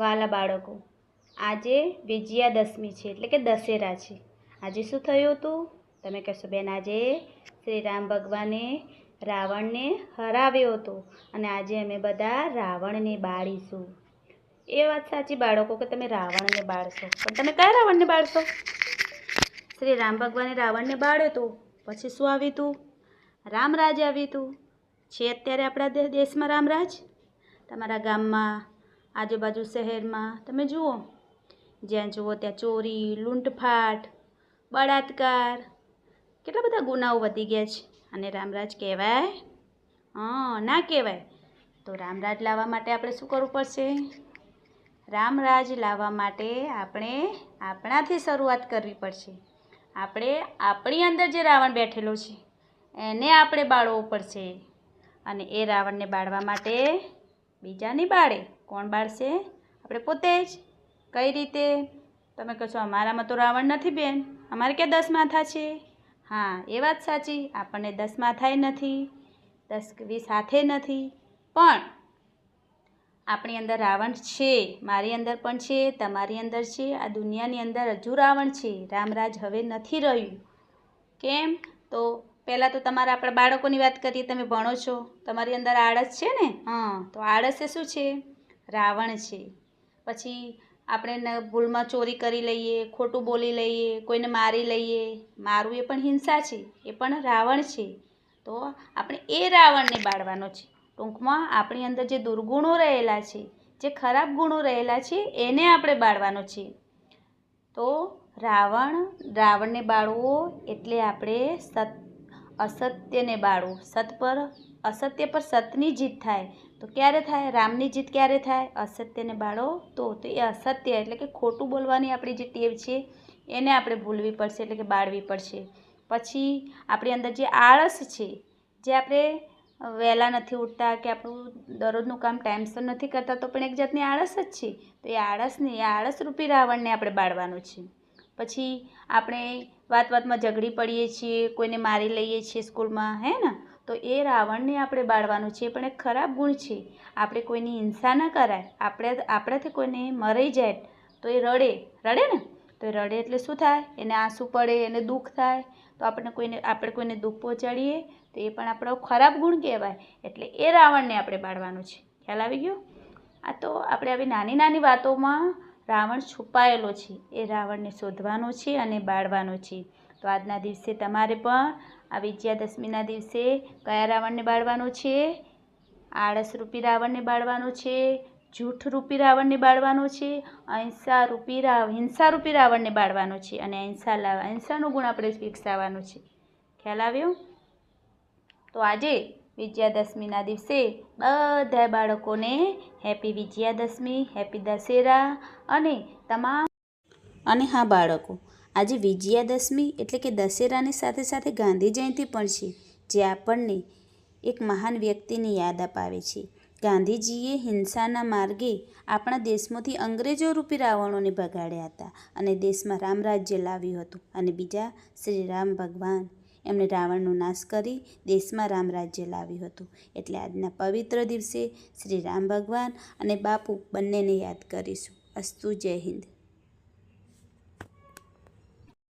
વાલા બાળકો, આજે વિજયાદશમી છે, એટલે કે દશેરા છે. આજે શું થયું હતું? તમે કહેશો, બેન, આજે શ્રી રામ ભગવાને રાવણને હરાવ્યો હતો અને આજે અમે બધા રાવણને બાળીશું. એ વાત સાચી, બાળકો, કે તમે રાવણને બાળશો. પણ તમે કયા રાવણને બાળશો? શ્રી રામ ભગવાને રાવણને બાળ્યો હતો પછી શું આવ્યું હતું? રામરાજ આવ્યું હતું. છે અત્યારે આપણા દેશમાં રામરાજ? તમારા ગામમાં આજુબાજુ શહેરમાં. તમે જુઓ, જ્યાં જુઓ ત્યાં ચોરી, લૂંટફાટ, બળાત્કાર, કેટલા બધા ગુનાઓ વધી ગયા છે. અને રામરાજ કહેવાય, હં, ના કહેવાય. તો રામરાજ લાવવા માટે આપણે શું કરવું પડશે? રામરાજ લાવવા માટે આપણે આપણાથી શરૂઆત કરવી પડશે. આપણે આપણી અંદર જે રાવણ બેઠેલો છે, એને આપણે બાળવો પડશે. અને એ રાવણને બાળવા માટે બીજાની બાળે. કોણ બાળશે આપણે પોતે જ. કઈ રીતે? તમે કહો છો અમારામાં તો રાવણ નથી બેન. અમારે ક્યાં દસ માથા છે? હા, એ વાત સાચી. આપણને દસ માથાએ નથી, દસ વીસ હાથે નથી. પણ આપણી અંદર રાવણ છે, મારી અંદર પણ છે, તમારી અંદર છે, આ દુનિયાની અંદર હજુ રાવણ છે. રામરાજ હવે નથી રહ્યું. કેમ? તો પહેલાં તો તમારા આપણા બાળકોની વાત કરીએ, તમે ભણો છો, તમારી અંદર આળસ છે ને? હં, તો આળસ એ શું છે? રાવણ છે. પછી આપણે ભૂલમાં ચોરી કરી લઈએ, ખોટું બોલી લઈએ, કોઈને મારી લઈએ મારવું એ પણ હિંસા છે, એ પણ રાવણ છે. તો આપણે એ રાવણને બાળવાનો છે. ટૂંકમાં આપણી અંદર જે દુર્ગુણો રહેલા છે, જે ખરાબ ગુણો રહેલા છે, એને આપણે બાળવાનો છે. તો રાવણ, રાવણને બાળવો એટલે આપણે સત અસત્યને બાળવું. સત પર અસત્ય પર સતની જીત થાય, તો ક્યારે થાય? રામની જીત ક્યારે થાય? અસત્યને બાળો તો તો એ અસત્ય એટલે કે ખોટું બોલવાની આપણી જે ટેવ છે, એને આપણે ભૂલવી પડશે એટલે કે બાળવી પડશે. પછી આપણી અંદર જે આળસ છે, જે આપણે વહેલા નથી ઉઠતા કે આપણું દરરોજનું કામ ટાઈમસર નથી કરતા, તો પણ એક જાતની આળસ જ છે. તો એ આળસને એ આળસરૂપી રાવણને આપણે બાળવાનું છે. પછી આપણે વાત વાતમાં ઝઘડી પડીએ છીએ, કોઈને મારી લઈએ છીએ સ્કૂલમાં, હે ને? તો એ રાવણને આપણે બાળવાનું છે પણ એ ખરાબ ગુણ છે. આપણે કોઈની હિંસા ન કરાય, આપણે આપણાથી કોઈને મરી જાય, તો એ રડે. રડે ને? તો એ રડે એટલે શું થાય? એને આંસુ પડે, એને દુઃખ થાય. તો આપણે કોઈને આપણે કોઈને દુઃખ પહોંચાડીએ, તો એ પણ આપણો ખરાબ ગુણ કહેવાય. એટલે એ રાવણને આપણે બાળવાનું છે. ખ્યાલ આવી ગયો? આ તો આપણે આવી નાની નાની વાતોમાં રાવણ છુપાયેલો છે. એ રાવણને શોધવાનો છે અને બાળવાનો છે. તો આજના દિવસે તમારે પણ આ વિજયાદશમીના દિવસે કયા રાવણને બાળવાનો છે? આળસરૂપી રાવણને બાળવાનો છે? જૂઠરૂપી રાવણને બાળવાનો છે? અહિંસારૂપી રાવ, હિંસારૂપી રાવણને બાળવાનો છે? અને અહિંસા લાવ અહિંસાનો ગુણ આપણે વિકસાવવાનો છે. ખ્યાલ આવ્યો? તો આજે વિજયાદશમીના દિવસે બધા બાળકોને હેપી વિજયાદશમી, હેપી દશેરા અને તમામ અને હા, બાળકો, આજે વિજયાદશમી એટલે કે દશેરાની સાથે સાથે ગાંધી જયંતિ પણ છે, જે આપણને એક મહાન વ્યક્તિની યાદ અપાવે છે. ગાંધીજીએ હિંસાના માર્ગે આપણા દેશમાંથી અંગ્રેજો રૂપી રાવણોને ભગાડ્યા હતા અને દેશમાં રામરાજ્ય લાવ્યું હતું અને બીજા શ્રી રામ ભગવાન એમણે રાવણનો નાશ કરી દેશમાં રામરાજ્ય લાવ્યું હતું. એટલે આજના પવિત્ર દિવસે શ્રી રામ ભગવાન અને બાપુ બંનેને યાદ કરીશું. અસ્તુ જય હિન્દ.